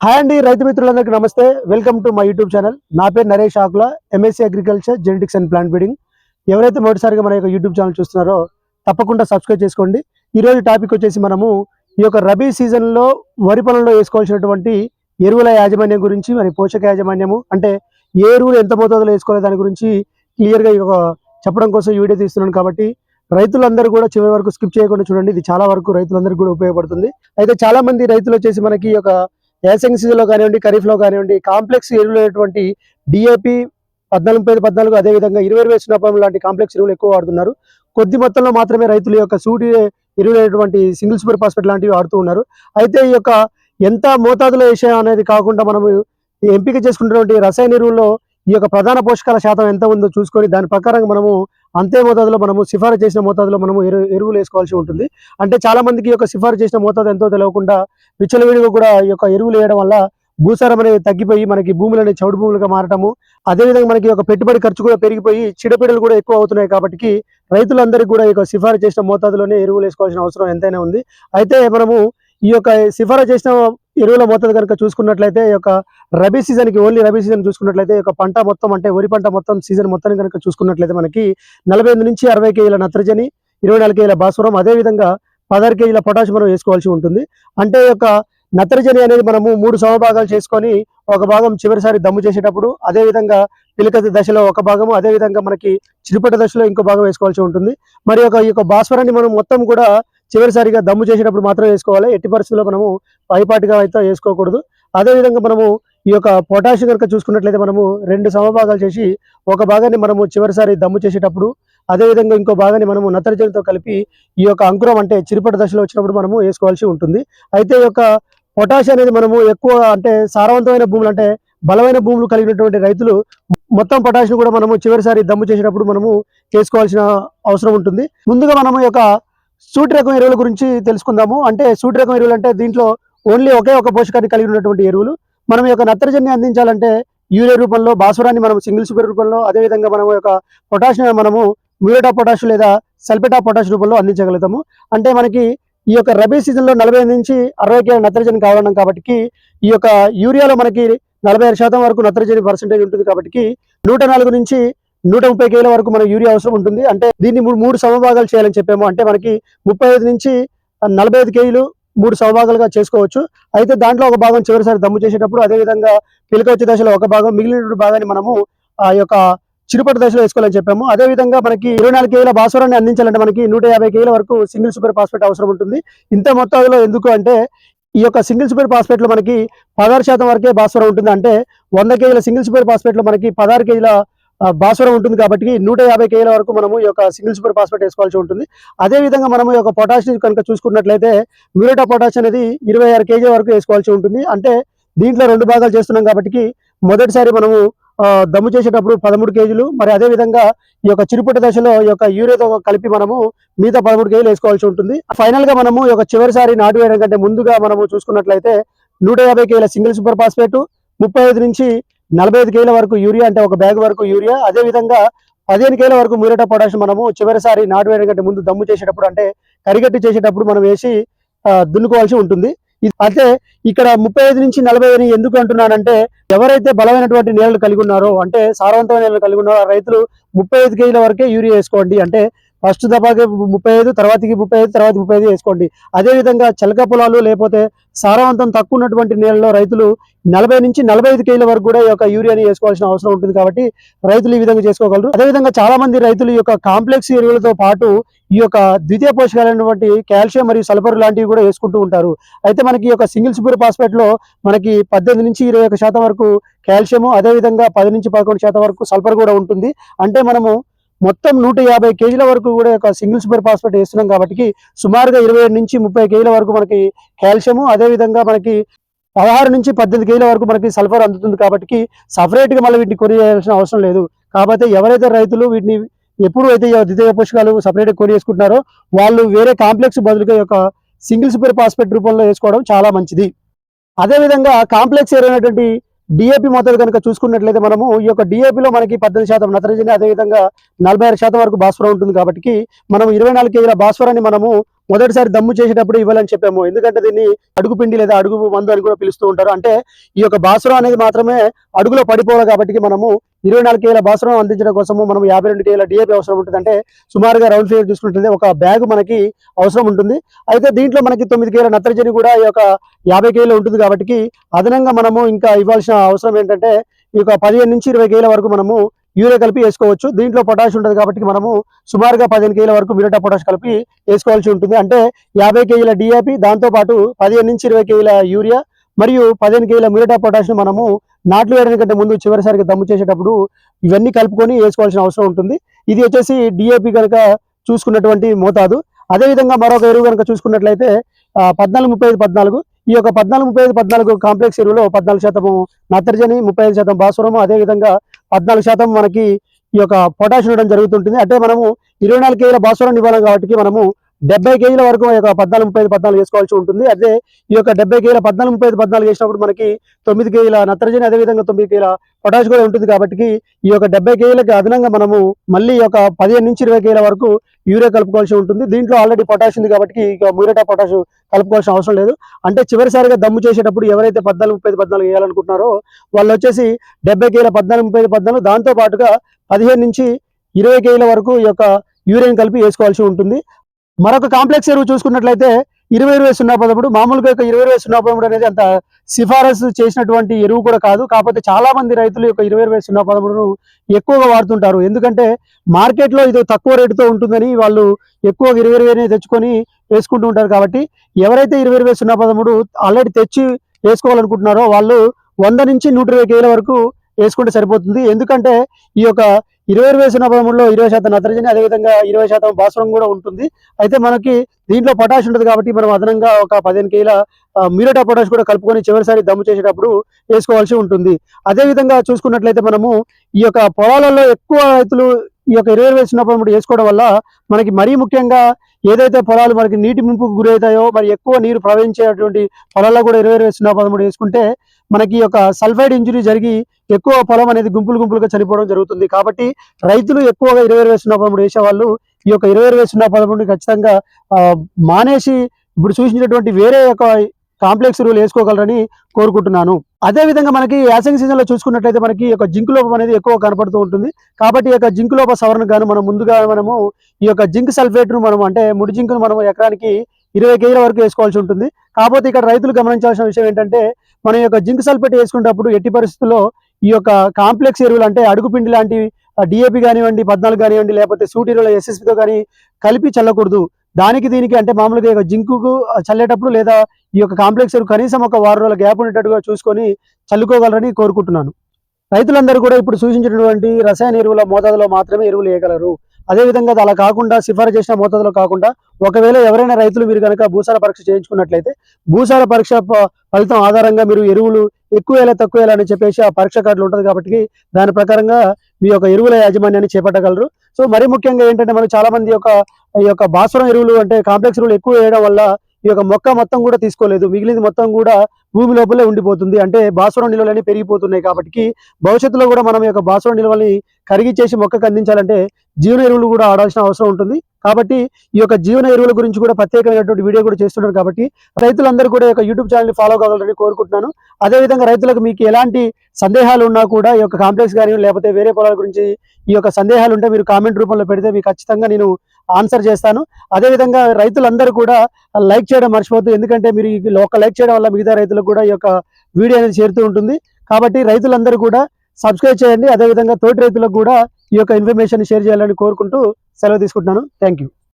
Hi అండి రైతు మిత్రులందరికీ నమస్తే. Welcome to my YouTube channel నా పేరు Naresh Akula MSc agriculture genetics and plant breeding ఎవరైతే మొదటిసారిగా మన యొక్క యూట్యూబ్ ఛానల్ చూస్తున్నారో తప్పకుండా సబ్స్క్రైబ్ చేసుకోండి. ఈరోజు టాపిక్ వచ్చేసి మనము ఈ యొక్క రబీ సీజన్లో వరి పొలంలో వేసుకోవాల్సినటువంటి ఎరువుల యాజమాన్యం గురించి మరి పోషక యాజమాన్యము అంటే ఏ ఎరువులు ఎంత మోతాదులో వేసుకోవాలి దాని గురించి క్లియర్గా ఈ చెప్పడం కోసం ఈ వీడియో తీస్తున్నాను కాబట్టి రైతులందరూ కూడా చివరి వరకు స్కిప్ చేయకుండా చూడండి. ఇది చాలా వరకు రైతులందరికీ కూడా ఉపయోగపడుతుంది. అయితే చాలా మంది రైతులు వచ్చేసి మనకి ఈ యొక్క యాసంగి సీజన్లో కానివ్వండి ఖరీఫ్లో కానివ్వండి కాంప్లెక్స్ ఎరువులైనటువంటి డిఏపి పద్నాలుగు పది పద్నాలుగు అదేవిధంగా ఇరవై ఇరవై సున్నపం లాంటి కాంప్లెక్స్ ఎరువులు ఎక్కువ వాడుతున్నారు. కొద్ది మొత్తంలో మాత్రమే రైతుల యొక్క సూటి ఎరువులైనటువంటి సింగిల్ సూపర్ ఫాస్ఫేట్ లాంటివి వాడుతూ ఉన్నారు. అయితే ఈ యొక్క ఎంత మోతాదులో విషయం అనేది కాకుండా మనము ఎంపిక చేసుకున్నటువంటి రసాయన ఎరువుల్లో ఈ యొక్క ప్రధాన పోషకాల శాతం ఎంత ఉందో చూసుకొని దాని ప్రకారంగా మనము అంతే మోతాదులో మనము సిఫారసు చేసిన మోతాదులో మనము ఎరు ఎరువులు వేసుకోవాల్సి ఉంటుంది. అంటే చాలా మందికి ఈ యొక్క సిఫారు చేసిన మోతాదు ఎంతో తెలియకుండా విచ్చలవిడిగా కూడా ఈ యొక్క ఎరువులు వేయడం వల్ల భూసారం అనేది తగ్గిపోయి మనకి భూములు అనేది చౌడు భూములుగా మారటము. అదేవిధంగా మనకి ఒక పెట్టుబడి ఖర్చు కూడా పెరిగిపోయి చిడపీడలు కూడా ఎక్కువ అవుతున్నాయి కాబట్టి రైతులందరికీ కూడా ఈ యొక్క సిఫారు చేసిన మోతాదులోనే ఎరువులు వేసుకోవాల్సిన అవసరం ఎంతైనా ఉంది. అయితే మనము ఈ యొక్క సిఫారు చేసిన ఎరువుల మోతాదు కనుక చూసుకున్నట్లయితే ఈ యొక్క రబీ సీజన్కి ఓన్లీ రబీ సీజన్ చూసుకున్నట్లయితే ఈ యొక్క పంట మొత్తం అంటే వరి పంట మొత్తం సీజన్ మొత్తం కనుక చూసుకున్నట్లయితే మనకి నలభై నుంచి అరవై కేజీల నత్రజని ఇరవై నాలుగు కేజీల భాస్వరం అదేవిధంగా పదహారు కేజీల పొటాషియం మనం వేసుకోవాల్సి ఉంటుంది. అంటే ఈ యొక్క నత్రజని అనేది మనము మూడు సమభాగాలు చేసుకొని ఒక భాగం చివరిసారి దమ్ము చేసేటప్పుడు అదేవిధంగా పిలక దశలో ఒక భాగము అదేవిధంగా మనకి చిరుపట దశలో ఇంకో భాగం వేసుకోవాల్సి ఉంటుంది. మరి ఒక ఈ యొక్క భాస్వరాన్ని మనం మొత్తం కూడా చివరిసారిగా దమ్ము చేసేటప్పుడు మాత్రం వేసుకోవాలి. ఎట్టి పరిస్థితుల్లో మనము పైపాటిగా అయితే వేసుకోకూడదు. అదేవిధంగా మనము ఈ యొక్క పొటాష్ కనుక చూసుకున్నట్లయితే మనము రెండు సమభాగాలు చేసి ఒక భాగాన్ని మనము చివరిసారి దమ్ము చేసేటప్పుడు అదేవిధంగా ఇంకో భాగాన్ని మనము నత్రజనితో కలిపి ఈ యొక్క అంకురం అంటే చిరుపటి దశలో వచ్చినప్పుడు మనము వేసుకోవాల్సి ఉంటుంది. అయితే ఈ యొక్క పొటాష్ అనేది మనము ఎక్కువ అంటే సారవంతమైన భూములు అంటే బలమైన భూములు కలిగినటువంటి రైతులు మొత్తం పొటాష్ కూడా మనము చివరిసారి దమ్ము చేసేటప్పుడు మనము చేసుకోవాల్సిన అవసరం ఉంటుంది. ముందుగా మనము ఈ యొక్క సూటి రకం ఎరువుల గురించి తెలుసుకుందాము. అంటే సూటి రకం ఎరువులు అంటే దీంట్లో ఓన్లీ ఒకే ఒక పోషకాన్ని కలిగి ఉన్నటువంటి ఎరువులు. మనం యొక్క నత్రజని అందించాలంటే యూరియా రూపంలో భాస్వరాన్ని మనం సింగిల్ సూపర్ రూపంలో అదేవిధంగా మనం యొక్క పొటాష్ మనము మ్యూరేటా పొటాష్ లేదా సల్ఫేటా పొటాష్ రూపంలో అందించగలుగుతాము. అంటే మనకి ఈ యొక్క రబీ సీజన్లో నలభై నుంచి అరవై కేజీ నత్రజని కావాలన్నాం కాబట్టి ఈ యొక్క యూరియాలో మనకి నలభై శాతం వరకు నత్రజని పర్సెంటేజ్ ఉంటుంది కాబట్టి నూట నాలుగు నుంచి నూట ముప్పై కేజీల వరకు మన యూరియా అవసరం ఉంటుంది. అంటే దీన్ని మూడు మూడు సమభాగాలు చేయాలని చెప్పాము. అంటే మనకి ముప్పై ఐదు నుంచి నలభై ఐదు కేజీలు మూడు సమభాగాలుగా చేసుకోవచ్చు. అయితే దాంట్లో ఒక భాగం చివరిసారి దమ్ము చేసేటప్పుడు అదేవిధంగా పిలక వచ్చే దశలో ఒక భాగం మిగిలిన భాగాన్ని మనము ఆ యొక్క చిరుపటి దశలో వేసుకోవాలని చెప్పాము. అదేవిధంగా మనకి ఇరవై నాలుగు కేజీల భాస్వరాన్ని అందించాలంటే మనకి నూట యాభై కేజీల వరకు సింగిల్ సూపర్ ఫాస్ఫేట్ అవసరం ఉంటుంది. ఇంత మొత్తంలో ఎందుకు అంటే ఈ యొక్క సింగిల్ సూపర్ ఫాస్ఫేట్లో మనకి పదహారు శాతం వరకే భాస్వరం ఉంటుంది అంటే వంద కేజీల సింగిల్ సూపర్ ఫాస్ఫేట్లో మనకి పదహారు కేజీల భాస్వరం ఉంటుంది కాబట్టి నూట యాభై కేల వరకు మనము ఈ యొక్క సింగిల్ సూపర్ ఫాస్ఫేట్ వేసుకోవాల్సి ఉంటుంది. అదే విధంగా మనము ఈ యొక్క పొటాషియం కనుక చూసుకున్నట్లయితే మ్యూరేటా పొటాష్ అనేది ఇరవై ఆరు కేజీ వరకు వేసుకోవాల్సి ఉంటుంది. అంటే దీంట్లో రెండు భాగాలు చేస్తున్నాం కాబట్టి మొదటిసారి మనము దమ్ము చేసేటప్పుడు పదమూడు కేజీలు మరి అదే విధంగా ఈ యొక్క చిరుపటి దశలో ఈ యొక్క యూరియాతో కలిపి మనము మిగతా పదమూడు కేజీలు వేసుకోవాల్సి ఉంటుంది. ఫైనల్గా మనము ఈ యొక్క చివరిసారి నాటు వేయడం కంటే ముందుగా మనము చూసుకున్నట్లయితే నూట యాభై కేజీల సింగిల్ సూపర్ ఫాస్ఫేటు ముప్పై ఐదు నుంచి నలభై ఐదు కేల వరకు యూరియా అంటే ఒక బ్యాగ్ వరకు యూరియా. అదే విధంగా పదిహేను కేల వరకు మ్యూరేటా పొటాష్ మనము చివరిసారి నాటు వేయడం కంటే ముందు దమ్ము చేసేటప్పుడు అంటే కరిగట్టి చేసేటప్పుడు మనం వేసి దున్నుకోవాల్సి ఉంటుంది. అయితే ఇక్కడ ముప్పై ఐదు నుంచి నలభై అని ఎందుకు అంటున్నానంటే ఎవరైతే బలమైనటువంటి నేలలు కలిగి ఉన్నారో అంటే సారవంతమైన నేలలు కలిగి ఉన్నారో ఆ రైతులు ముప్పై ఐదు కేజీల వరకే యూరియా వేసుకోండి. అంటే ఫస్ట్ దఫాకి ముప్పై ఐదు తర్వాతకి ముప్పై ఐదు తర్వాత ముప్పై ఐదు వేసుకోండి. అదే విధంగా చలక పొలాలు లేకపోతే సారవంతం తక్కువ ఉన్నటువంటి నేలలో రైతులు నలభై నుంచి నలభై ఐదు కేజీల వరకు కూడా ఈ యొక్క యూరియాని వేసుకోవాల్సిన అవసరం ఉంటుంది కాబట్టి రైతులు ఈ విధంగా చేసుకోగలరు. అదేవిధంగా చాలా మంది రైతులు ఈ యొక్క కాంప్లెక్స్ ఎరువులతో పాటు ఈ యొక్క ద్వితీయ పోషకాలైనటువంటి కాల్షియం మరియు సల్ఫర్ లాంటివి కూడా వేసుకుంటూ ఉంటారు. అయితే మనకి ఈ యొక్క సింగిల్ సూపర్ ఫాస్ఫేట్లో మనకి పద్దెనిమిది నుంచి ఇరవై శాతం వరకు కాల్షియము అదేవిధంగా పది నుంచి పదకొండు శాతం వరకు సల్ఫర్ కూడా ఉంటుంది. అంటే మనము మొత్తం నూట యాభై కేజీల వరకు కూడా ఒక సింగిల్ సూపర్ ఫాస్ఫేట్ వేస్తున్నాం కాబట్టి సుమారుగా ఇరవై నుంచి ముప్పై కేజీల వరకు మనకి కాల్షియము అదేవిధంగా మనకి పదహారు నుంచి పద్దెనిమిది కేజీల వరకు మనకి సల్ఫర్ అందుతుంది కాబట్టి సపరేట్గా మళ్ళీ వీటిని కొనియాల్సిన అవసరం లేదు. కాకపోతే ఎవరైతే రైతులు వీటిని ఎప్పుడు అయితే ద్వితీయ పోషకాలు సపరేట్గా కొని వేసుకుంటున్నారో వాళ్ళు వేరే కాంప్లెక్స్ బదులుగా యొక్క సింగిల్ సూపర్ ఫాస్ఫేట్ రూపంలో వేసుకోవడం చాలా మంచిది. అదేవిధంగా కాంప్లెక్స్ ఏరైనటువంటి డిఏపి మోతాదు కనుక చూసుకున్నట్లయితే మనము ఈ యొక్క డిఏపిలో మనకి పద్దెనిమిది శాతం నత్రజని అదేవిధంగా నలభై ఆరు శాతం వరకు భాస్వరం ఉంటుంది కాబట్టి మనం ఇరవై నాలుగు కేజీల భాస్వరాన్ని మనము మొదటిసారి దమ్ము చేసేటప్పుడు ఇవ్వాలని చెప్పాము. ఎందుకంటే దీన్ని అడుగు పిండి లేదా అడుగు మందు అని కూడా పిలుస్తూ ఉంటారు. అంటే ఈ యొక్క భాస్వరం అనేది మాత్రమే అడుగులో పడిపోవాలి కాబట్టి మనము ఇరవై నాలుగు కేల బాసురం అందించడం కోసము మనం యాభై రెండు కేల డిఏపి అవసరం ఉంటుందంటే సుమారుగా రౌండ్ ఫిగర్ చూసుకుంటుంది ఒక బ్యాగ్ మనకి అవసరం ఉంటుంది. అయితే దీంట్లో మనకి తొమ్మిది కేల నత్రజని కూడా ఈ యొక్క యాభై కేలో ఉంటుంది కాబట్టి అదనంగా మనము ఇంకా ఇవ్వాల్సిన అవసరం ఏంటంటే ఈ యొక్క పదిహేను నుంచి ఇరవై కేల వరకు మనము యూరియా కలిపి వేసుకోవచ్చు. దీంట్లో పొటాష్ ఉంటుంది కాబట్టి మనము సుమారుగా పదిహేను కేజీల వరకు మిరటా పొటాష్ కలిపి వేసుకోవాల్సి ఉంటుంది. అంటే యాభై కేజీల డిఏపి దాంతో పాటు పదిహేను నుంచి ఇరవై కేజీల యూరియా మరియు పదిహేను కేజీల మిరటా పొటాష్ మనము నాట్లు వేయడానికి కంటే ముందు చివరిసారికి దమ్ము చేసేటప్పుడు ఇవన్నీ కలుపుకొని వేసుకోవాల్సిన అవసరం ఉంటుంది. ఇది వచ్చేసి డిఏపి కనుక చూసుకున్నటువంటి మోతాదు. అదేవిధంగా మరొక ఎరువు కనుక చూసుకున్నట్లయితే పద్నాలుగు ముప్పై ఐదు పద్నాలుగు. ఈ యొక్క పద్నాలుగు ముప్పై ఐదు పద్నాలుగు కాంప్లెక్స్ ఎరువులో పద్నాలుగు శాతము నత్రజని ముప్పై ఐదు శాతం భాస్వరము. అదేవిధంగా పద్నాలుగు శాతం మనకి ఈ యొక్క పొటాష్ ఇవ్వడం జరుగుతుంటుంది. అంటే మనము ఇరవై నాలుగు కేజీల భాస్వరం ఇవ్వాలి కాబట్టి మనము డెబ్బై కేజీల వరకు ఈ యొక్క పద్నాలుగు ముప్పై ఐదు పద్నాలుగు వేసుకోవాల్సి ఉంటుంది. అదే ఈ యొక్క డెబ్బై కేజీల పద్నాలుగు ముప్పై ఐదు పద్నాలుగు వేసినప్పుడు మనకి తొమ్మిది కేజీల నత్రజని అదేవిధంగా తొమ్మిది కేజీల పొటాష్ కూడా ఉంటుంది కాబట్టి ఈ యొక్క డెబ్బై కేజీలకి అదనంగా మనము మళ్ళీ ఈ యొక్క పదిహేను నుంచి ఇరవై కేజీల వరకు యూరియా కలుపుకోవాల్సి ఉంటుంది. దీంట్లో ఆల్రెడీ పొటాష్ ఉంది కాబట్టి ఇక మ్యూరేటా పొటాష్ కలుపుకోవాల్సిన అవసరం లేదు. అంటే చివరిసారిగా దమ్ము చేసేటప్పుడు ఎవరైతే పద్నాలుగు ముప్పై ఐదు పద్నాలుగు వేయాలనుకుంటున్నారో వాళ్ళు వచ్చేసి డెబ్బై కేజీల పద్నాలుగు ముప్పై ఐదు పద్నాలుగు దాంతో పాటుగా పదిహేను నుంచి ఇరవై కేజీల వరకు ఈ యొక్క యూరియన్ కలిపి వేసుకోవాల్సి ఉంటుంది. మరొక కాంప్లెక్స్ ఎరువు చూసుకున్నట్లయితే ఇరవై ఇరవై సున్నా పదమూడు మామూలుగా యొక్క ఇరవై ఇరవై సున్నా పదమూడు అనేది అంత సిఫారసు చేసినటువంటి ఎరువు కూడా కాదు. కాకపోతే చాలా మంది రైతులు యొక్క ఇరవై ఇరవై సున్నా పదమూడును ఎక్కువగా వాడుతుంటారు. ఎందుకంటే మార్కెట్లో ఇది తక్కువ రేటుతో ఉంటుందని వాళ్ళు ఎక్కువగా ఇరవై ఇరవై తెచ్చుకొని వేసుకుంటూ ఉంటారు కాబట్టి ఎవరైతే ఇరవై ఇరవై సున్నా పదమూడు ఆల్రెడీ తెచ్చి వేసుకోవాలనుకుంటున్నారో వాళ్ళు వంద నుంచి నూట ఇరవై కేజీల వరకు వేసుకుంటే సరిపోతుంది. ఎందుకంటే ఈ యొక్క ఇరవై ఇరవై సున్నా పదమూడులో ఇరవై శాతం నత్రజని అదేవిధంగా ఇరవై శాతం భాస్వరం కూడా ఉంటుంది. అయితే మనకి దీంట్లో పొటాష్ ఉంటుంది కాబట్టి మనం అదనంగా ఒక పదిహేను కేజీల మ్యూరేటా పొటాష్ కూడా కలుపుకొని చివరిసారి దమ్ము చేసేటప్పుడు వేసుకోవాల్సి ఉంటుంది. అదేవిధంగా చూసుకున్నట్లయితే మనము ఈ యొక్క పొలాలలో ఎక్కువ రైతులు ఈ యొక్క ఇరవై ఇరవై సున్నా పదమూడు వేసుకోవడం వల్ల మనకి మరీ ముఖ్యంగా ఏదైతే పొలాలు మనకి నీటి ముంపుకు గురవుతాయో మరి ఎక్కువ నీరు ప్రవహించేటువంటి పొలాల్లో కూడా ఇరవై ఇరవై సున్నా పదమూడు వేసుకుంటే మనకి ఈ యొక్క సల్ఫైడ్ ఇంజురీ జరిగి ఎక్కువ పొలం అనేది గుంపులు గుంపులుగా చనిపోవడం జరుగుతుంది. కాబట్టి రైతులు ఎక్కువగా ఇరవై ఇరవై సున్నా పదమూడు వేసేవాళ్ళు ఈ యొక్క ఇరవై ఇరవై సున్నా పదమూడు ఖచ్చితంగా ఆ, మానేసి ఇప్పుడు సూచించినటువంటి వేరే యొక్క కాంప్లెక్స్ రూల్ వేసుకోగలరని కోరుకుంటున్నాను. అదే విధంగా మనకి యాసంగి సీజన్లో చూసుకున్నట్లయితే మనకి ఈ యొక్క జింక్ లోపం అనేది ఎక్కువ కనపడుతూ ఉంటుంది. కాబట్టి ఈ యొక్క జింక్ లోప సవరణ గాను మనం ముందుగా మనము ఈ యొక్క జింక్ సల్ఫేట్ను మనం అంటే ముడి జింక్ను మనం ఎకరానికి ఇరవై కేజీల వరకు వేసుకోవాల్సి ఉంటుంది. కాకపోతే ఇక్కడ రైతులు గమనించాల్సిన విషయం ఏంటంటే మనం ఈ యొక్క జింక్ సల్ఫేట్ వేసుకునేటప్పుడు ఎట్టి పరిస్థితుల్లో ఈ యొక్క కాంప్లెక్స్ ఎరువులు అంటే అడుగుపిండి లాంటి డిఏపి కానివ్వండి పద్నాలుగు కానివ్వండి లేకపోతే సూట్ ఎరువుల ఎస్ఎస్పితో కానీ కలిపి చల్లకూడదు. దానికి దీనికి అంటే మామూలుగా జింకుకు చల్లేటప్పుడు లేదా ఈ యొక్క కాంప్లెక్స్ కనీసం ఒక వారం రోజుల గ్యాప్ ఉండేటట్టుగా చూసుకొని చల్లుకోగలరని కోరుకుంటున్నాను. రైతులందరూ కూడా ఇప్పుడు సూచించినటువంటి రసాయన ఎరువుల మోతాదులో మాత్రమే ఎరువులు వేయగలరు. అదేవిధంగా అలా కాకుండా సిఫారసు చేసిన మోతాదులో కాకుండా ఒకవేళ ఎవరైనా రైతులు మీరు కనుక భూసార పరీక్ష చేయించుకున్నట్లయితే భూసార పరీక్ష ఫలితం ఆధారంగా మీరు ఎరువులు ఎక్కువ తక్కువేలా అని చెప్పేసి ఆ పరీక్ష కార్డులు ఉంటుంది కాబట్టి దాని ప్రకారంగా మీ యొక్క ఎరువుల యాజమాన్యాన్ని చేపట్టగలరు. సో మరి ముఖ్యంగా ఏంటంటే మనం చాలా మంది యొక్క ఈ యొక్క భాస్వరం ఎరువులు అంటే కాంప్లెక్స్ ఎరువులు ఎక్కువ వేయడం వల్ల ఈ యొక్క మొక్క మొత్తం కూడా తీసుకోలేదు. మిగిలింది మొత్తం కూడా భూమి లోపలే ఉండిపోతుంది. అంటే భాస్వరం నిల్వలన్నీ పెరిగిపోతున్నాయి కాబట్టి భవిష్యత్తులో కూడా మనం ఈ యొక్క భాస్వరం నిల్వల్ని చేసి మొక్కకు అందించాలంటే జీవన ఎరువులు కూడా ఆడాల్సిన అవసరం ఉంటుంది. కాబట్టి ఈ యొక్క జీవన ఎరువుల గురించి కూడా ప్రత్యేకమైనటువంటి వీడియో కూడా చేస్తున్నారు కాబట్టి రైతులందరూ కూడా యొక్క యూట్యూబ్ ఛానల్ని ఫాలో కావాలని కోరుకుంటున్నాను. అదేవిధంగా రైతులకు మీకు ఎలాంటి సందేహాలు ఉన్నా కూడా ఈ యొక్క కాంప్లెక్స్ కానీ లేకపోతే వేరే పొలాల గురించి ఈ యొక్క సందేహాలు ఉంటే మీరు కామెంట్ రూపంలో పెడితే మీకు ఖచ్చితంగా నేను ఆన్సర్ చేస్తాను. అదేవిధంగా రైతులందరూ కూడా లైక్ చేయడం మర్చిపోద్దు ఎందుకంటే మీరు ఒక లైక్ చేయడం వల్ల మిగతా రైతులకు కూడా ఈ యొక్క వీడియో అనేది చేరుతూ ఉంటుంది. కాబట్టి రైతులందరూ కూడా సబ్స్క్రైబ్ చేయండి. అదేవిధంగా తోటి రైతులకు కూడా ఈ యొక్క ఇన్ఫర్మేషన్ షేర్ చేయాలని కోరుకుంటూ సెలవు తీసుకుంటున్నాను. Thank you.